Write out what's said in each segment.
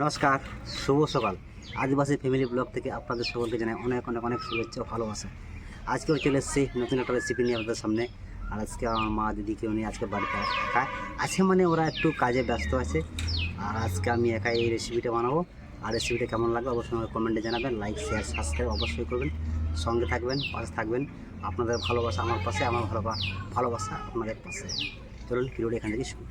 নমস্কার, শুভ সকাল। আদিবাসী family blog থেকে আপনাদের সকলকে জানাই অনেক অনেক অনেক শুভেচ্ছা ভালোবাসা। আজকেও চলে এসেছি নতুন একটা রেসিপি নিয়ে আপনাদের সামনে। আর আজকে আমার মা দিদিকেও নিয়ে আজকে বাড়িতে একা। আছে মানে ওরা একটু কাজে ব্যস্ত আছে। আর আজকে আমি একাই এই রেসিপিটা বানাবো। আর রেসিপিটা কেমন লাগবে অবশ্যই আমাকে কমেন্টে জানাবেন। লাইক শেয়ার সাবস্ক্রাইব অবশ্যই করবেন। সঙ্গে থাকবেন, পাশে থাকবেন। আপনাদের ভালোবাসা আমার পাশে, আমার ভালোবাসা ভালোবাসা আপনাদের পাশে। চলুন ভিডিওটা এখান থেকে শুরু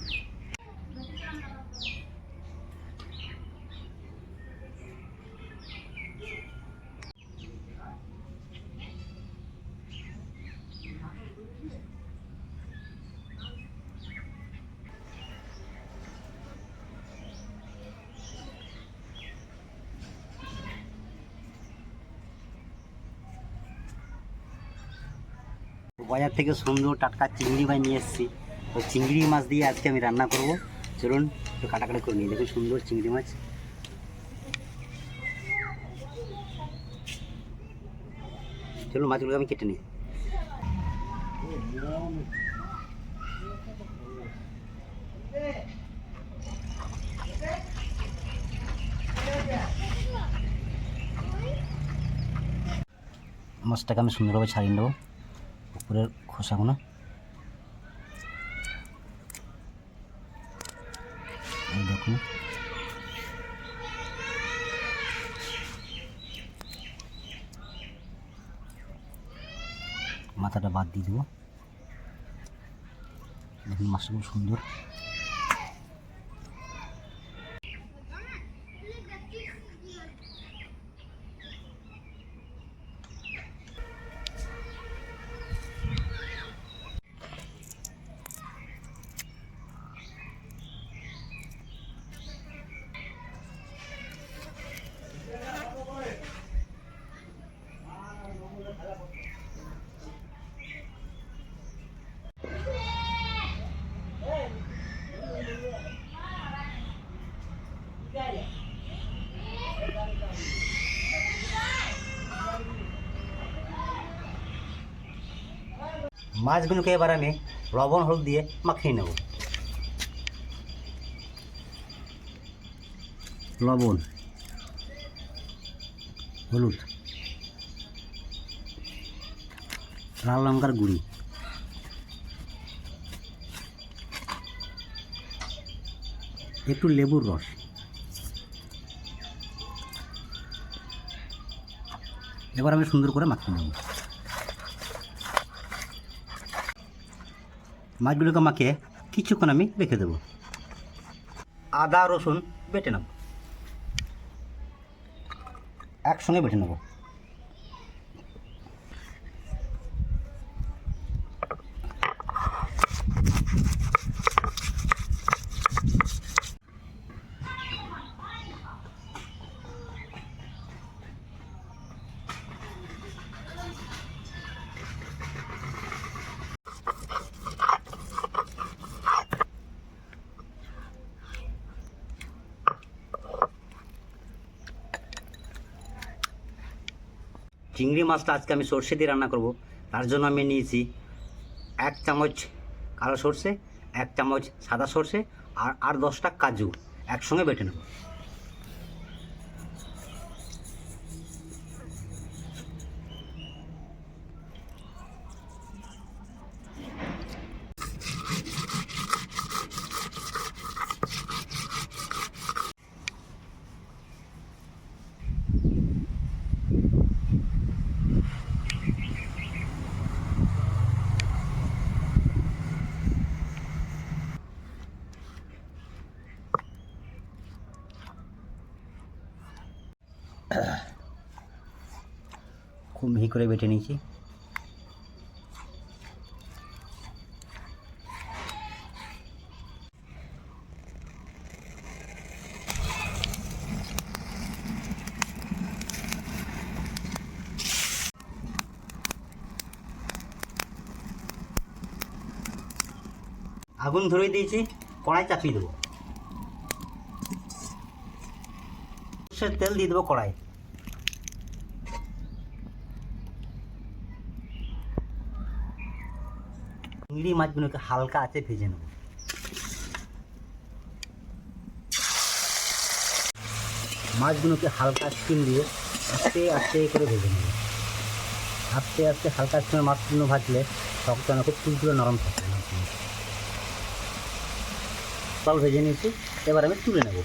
বাজার থেকে সুন্দর টাটকা চিংড়ি মাছ নিয়ে এসেছি। তো চিংড়ি মাছ দিয়ে আজকে আমি রান্না করব। চলুন একটু কাটাকাটি করে নিই। দেখুন সুন্দর চিংড়ি মাছ। চলুন মাছগুলোকে আমি কেটে নিই। মাছটাকে আমি সুন্দরভাবে ছাড়িয়ে নেব। উপরের খোসাগুলো। দেখুন। মাথাটা বাদ দিয়ে দেবো। দেখুন মাছটা খুব সুন্দর। মাছগুলোকে এবার আমি লবণ, হলুদ দিয়ে মাখিয়ে নেব। লবণ, হলুদ, লাল লঙ্কার গুঁড়ি। একটু লেবুর রস। এবার আমি সুন্দর করে মাখিয়ে নেব। মাছগুলোকে মাখিয়ে কিছুক্ষণ আমি রেখে দেবো। আদা রসুন বেটে নেব। একসঙ্গে বেটে নেব। চিংড়ি মাছটা আজকে আমি সর্ষে দিয়ে রান্না করব। তার জন্য আমি নিয়েছি এক চামচ কালো সর্ষে, এক চামচ সাদা সর্ষে আর আর দশটা কাজু। একসঙ্গে বেটে নেব। খুব মিহি করে বেটে নিয়েছি। আগুন ধরে দিয়েছি, কড়াই চাপিয়ে দেবো। সর্ষের তেল দিয়ে দেবো কড়াই চিংড়ি মাছগুলোকে হালকা আছে ভেজে নেব। মাছগুলোকে হালকা স্টিম দিয়ে আস্তে আস্তে করে ভেজে নেব। আস্তে আস্তে হালকা স্টিমে মাছগুলো ভাজলে শক্ত না খুব তুলতুলে নরম থাকে। মাছগুলো। ভেজে নিয়েছি, এবার আমি তুলে নেব।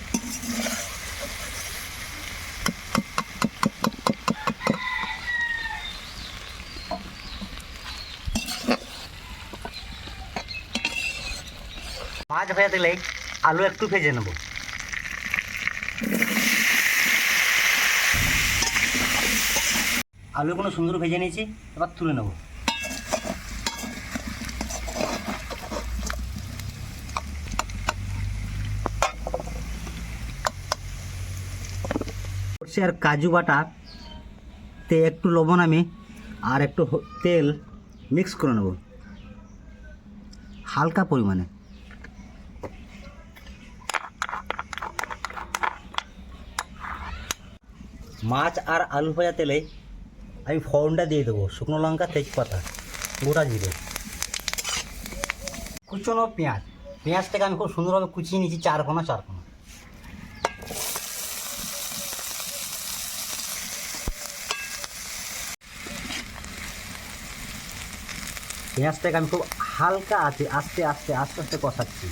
ভেজে দিলে আলু একটু ভেজে নেব। আলুগুলো সুন্দর ভেজে নিয়েছি, এবার তুলে নেব। আর কাজু বাটা তে একটু লবণ আমি আর একটু তেল মিক্স করে নেব। হালকা পরিমাণে। মাছ আর আলু ভাজা তেলে আমি ফোড়নটা দিয়ে দেবো, শুকনো লঙ্কা, তেজপাতা, গোটা জিরে। কুচনো পেঁয়াজ। পেঁয়াজটাকে আমি খুব সুন্দরভাবে কুচিয়ে নিয়েছি চার কোনা চার কোনা পেঁয়াজটাকে আমি খুব হালকা আছে আস্তে আস্তে আস্তে আস্তে কষাচ্ছি।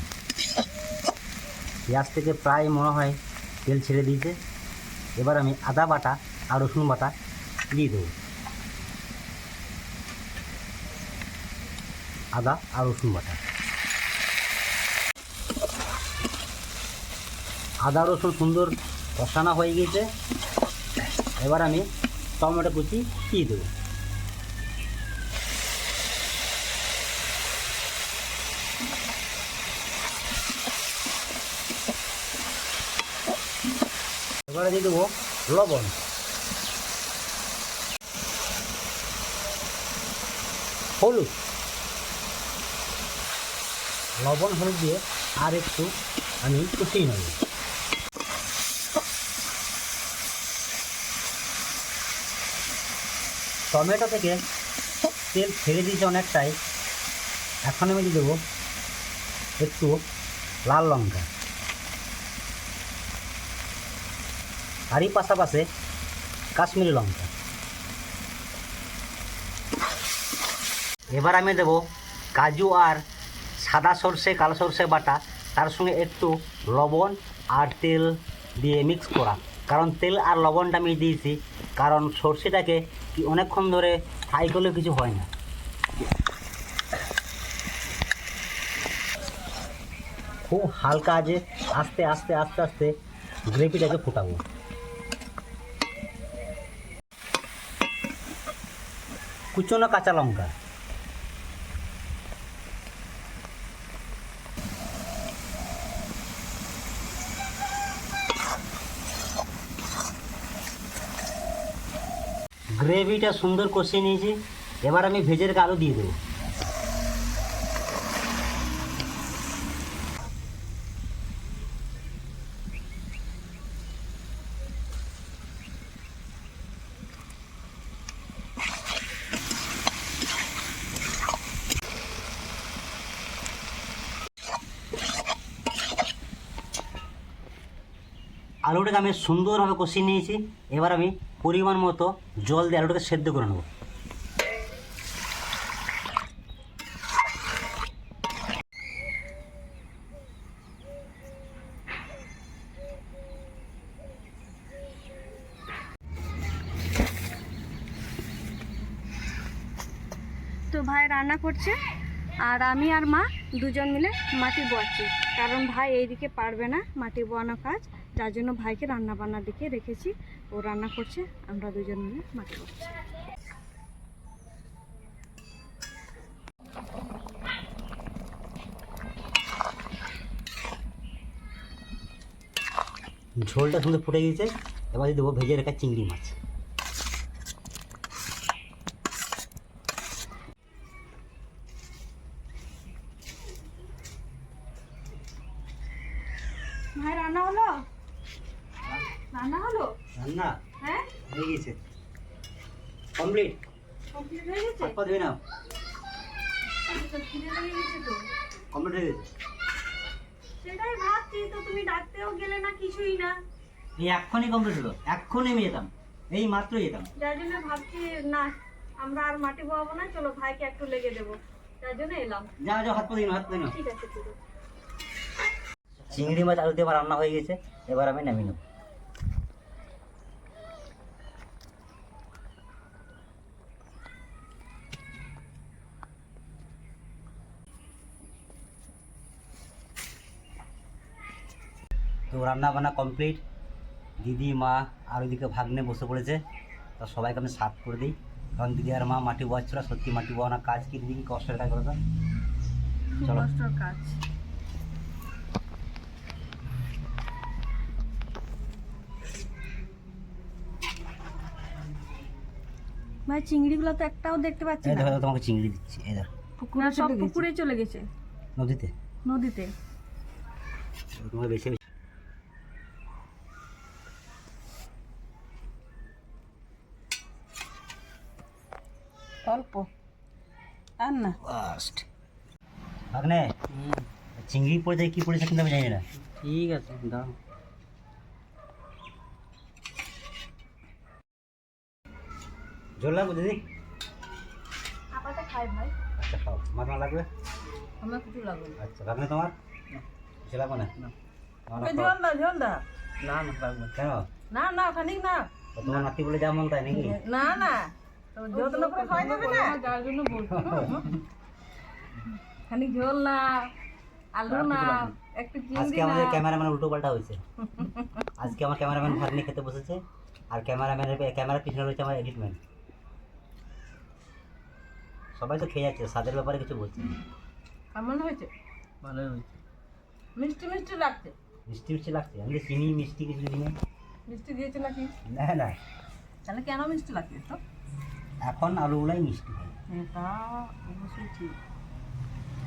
পেঁয়াজ থেকে প্রায় মনে হয় তেল ছেড়ে দিয়েছে। এবার আমি আদা বাটা আর রসুন বাটা দিয়ে দেবো। আদা আর রসুন বাটা। আদা রসুন সুন্দর কষানো হয়ে গেছে। এবার আমি টমেটো কুচি দিয়ে দেবো। এবারে দিয়ে দেবো লবণ। হলুদ। লবণ, হলুদ দিয়ে আর একটু আমি কষিয়ে নেব। টমেটো থেকে তেল ছেড়ে দিয়েছে অনেকটাই। এখন আমি দিয়ে দেবো একটু লাল লঙ্কা। আরই পাশাপাশি কাশ্মীরি লঙ্কা। এবার আমি দেব কাজু আর সাদা সর্ষে, কালো সর্ষে বাটা। তার সঙ্গে একটু লবণ আর তেল দিয়ে মিক্স করা। কারণ তেল আর লবণটা আমি দিয়েছি। কারণ সর্ষেটাকে কি অনেকক্ষণ ধরে ফ্রাই করলে কিছু হয় না। খুব হালকা আছে আস্তে আস্তে আস্তে আস্তে গ্রেভিটাকে ফুটাবো। কুচনো কাঁচা লঙ্কা। গ্রেভিটা সুন্দর কষিয়ে নিয়েছি। এবার আমি ভেজের কালো দিয়ে দেবো। আলুটাকে আমি সুন্দরভাবে কষিয়ে নিয়েছি। এবার আমি পরিমাণ মতো জল দিয়ে আলুটাকে সেদ্ধ করে নেব। তো ভাই রান্না করছে, আর আমি আর মা দুজন মিলে মাটি বোয়াচ্ছি। কারণ ভাই এইদিকে পারবে না মাটি বোয়ানো কাজ। যার জন্য ভাইকে রান্না বান্না দিকে রেখেছি। ও রান্না করছে আমরা দুজন মিলে মাটি করছি। ঝোলটা সুন্দর ফুটে গিয়েছে। এবার দেবো ভেজে রাখা চিংড়ি মাছ। ভাই রান্না হলো? রান্না হলো? রান্না? হ্যাঁ? হয়ে গেছে। কমপ্লিট? কমপ্লিট হয়ে গেছে? হাত পা ধুয়ে নাও। আচ্ছা, কমপ্লিট হয়ে গেছে। সেটাই ভাবছি তো তুমি ডাকতেও গেলে না কিছুই না। এই এক্ষুনি কমপ্লিট হলো। এক্ষুনি আমি যেতাম। এই মাত্র যেতাম। যার জন্য ভাবছি না আমরা আর মাটি বোয়াবো না চলো ভাইকে একটু লেগে দেবো। যার জন্য এলাম। যাও যাও হাত পা দিন হাত পা দিন ঠিক আছে ঠিক আছে। চিংড়ি মাছ আলু দিয়ে রান্না হয়ে গেছে। এবার আমি নামিয়ে নেব। তো রান্না বান্না কমপ্লিট দিদি মা আর ওইদিকে ভাগ্নে বসে পড়েছে। তো সবাইকে আমি সাফ করে দিই। কারণ দিদি আর মা মাটি বয়াচ্ছিল সত্যি মাটি বয়ানোর কাজ। কি দিদি কি কষ্টের কাজ করতো খুব চলো। কাজ। ভাই চিংড়িগুলো তো একটাও দেখতে পাচ্ছি না। দেখো তোমাকে চিংড়ি দিচ্ছি। এই দেখো। সব পুকুরে চলে গেছে। নদীতে? নদীতে। তোমাকে বেছে অল্প আর না ফার্স্ট ভাগ্নে চিংড়ি পড়েছে কি পড়েছে কিন্তু আমি জানি না ঠিক আছে দাও জল লাগবে দিদি আপাতত খাই ভাই আচ্ছা খাও মাছ মাছ লাগবে আমার কিছু লাগবে না আচ্ছা ভাগ্নে তোমার কিছু লাগবে না না। আমার খাও। না ঝোল দা না না লাগবে কেন না না খানিক না ও তোমার নাতি বলে যা মন তাই নাকি না না যত্ন করে খাওয়াই দেবে না? যার জন্য বলছি। খানিক ঝোল না আলু না একটু চিংড়ি না। আমাদের ক্যামেরাম্যান উল্টো পাল্টা হয়েছে। আজকে আমার ক্যামেরাম্যান ভাগ্নে খেতে বসেছে আর ক্যামেরাম্যানের ক্যামেরার পিছনে রয়েছে আমার এডিটম্যান। সবাই তো খেয়ে যাচ্ছে স্বাদের ব্যাপারে কিছু বলছে না। কেমন হয়েছে? মিষ্টি মিষ্টি লাগছে। মিষ্টি মিষ্টি লাগছে আমি চিনি মিষ্টি কিছু দিনে। মিষ্টি দিয়েছে নাকি? না না। তাহলে কেন মিষ্টি লাগছে তো এখন আলুগুলাই মিষ্টি হয়। এটা অবশ্যই ঠিক।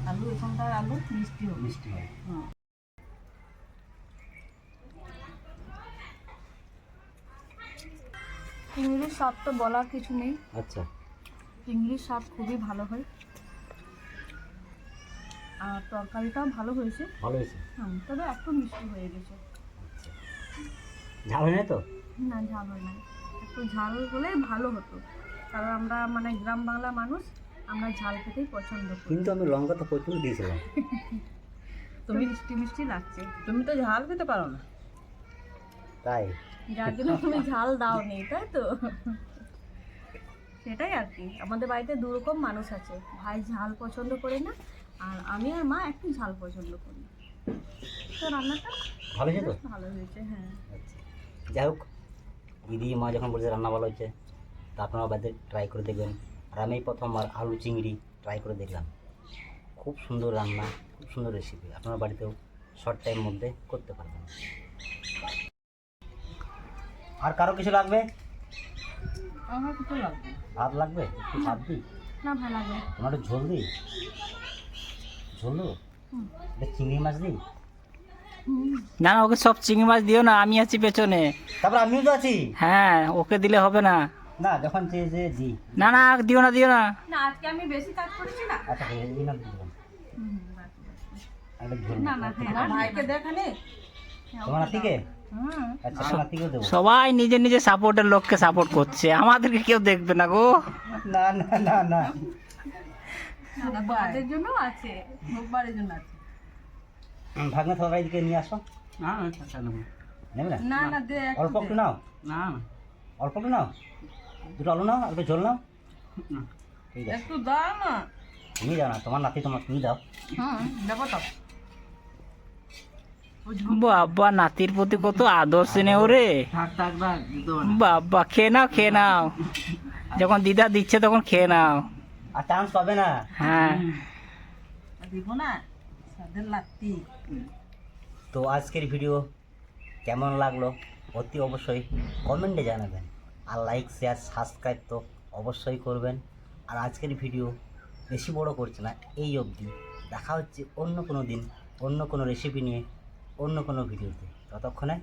আলু এখানকার আলু মিষ্টি হবে। মিষ্টি হয়। চিংড়ির স্বাদ তো বলার কিছু নেই। আচ্ছা। চিংড়ির স্বাদ খুবই ভালো হয়। আর তরকারিটাও ভালো হয়েছে। ভালো হয়েছে? হুম, তবে একটু মিষ্টি হয়ে গেছে। আচ্ছা। ঝাল হয় না তো? না ঝাল হয় না একটু ঝাল হলে ভালো হতো। কারণ আমরা মানে গ্রাম বাংলা মানুষ আমরা ঝাল খেতেই পছন্দ করি। কিন্তু আমি লঙ্কা তো প্রচুর দিয়েছিলাম। তুমি মিষ্টি মিষ্টি লাগছে। তুমি তো ঝাল খেতে পারো না। তাই? যার জন্য তুমি ঝাল দাও নি তাই তো? সেটাই আর কি। আমাদের বাড়িতে দু রকম মানুষ আছে। ভাই ঝাল পছন্দ করে না আর আমি আর মা একটু ঝাল পছন্দ করি। তো রান্নাটা ভালো হয়েছে ভালো হয়েছে হ্যাঁ। আচ্ছা। যাই হোক দিদি মা যখন বলছে রান্না ভালো হয়েছে তা আপনারা বাড়িতে ট্রাই করে দেখবেন। আর আমি এই প্রথম আর আলু চিংড়ি ট্রাই করে দেখলাম। খুব সুন্দর রান্না খুব সুন্দর রেসিপি আপনার বাড়িতেও শর্ট টাইম মধ্যে করতে পারবেন। আর কারও কিছু লাগবে? আমার কিছু লাগবে। ভাত লাগবে? একটু ভাত দিই। না ভালো লাগবে তোমার একটু ঝোল দিই? ঝোল? দেবো এটা চিংড়ি মাছ দিই? না না ওকে সব চিংড়ি মাছ দিও না আমি আছি পেছনে। তারপর আমিও তো আছি। হ্যাঁ ওকে দিলে হবে না। না যখন যে না না দিও না দিও না। আজকে আমি বেশি কাজ করেছি আচ্ছা এই ভাইকে দেখানে তোমার আচ্ছা সবাই নিজের নিজের সাপোর্টের লোককে সাপোর্ট করছে। আমাদেরকে কেউ দেখবে না গো। না না না না। তাদের জন্য আছে রোববারের জন্য আছে। হুম, ভাগ্নে দিকে নিয়ে আসো। না না না? না অল্প একটু নাও। না। অল্প একটু নাও। দুটো আলু নাও আর একটু ঝোল ঠিক আছে একটু দাও না। তুমি দাও না তোমার নাতি তোমার তুমি দাও। হুম দেবো তো। বাবা নাতির প্রতি কত আদর স্নেহ রে। বাবা খেয়ে নাও খেয়ে নাও। যখন দিদা দিচ্ছে তখন খেয়ে নাও। আর চান্স পাবে না। হ্যাঁ। দিব না তো আজকের ভিডিও কেমন লাগল? অতি অবশ্যই কমেন্টে জানাবেন। আর লাইক শেয়ার সাবস্ক্রাইব তো অবশ্যই করবেন। আর আজকের ভিডিও বেশি বড় করছে না, এই অবধি। দেখা হচ্ছে অন্য কোনো দিন, অন্য কোনো রেসিপি নিয়ে, অন্য কোনো ভিডিওতে ততক্ষণে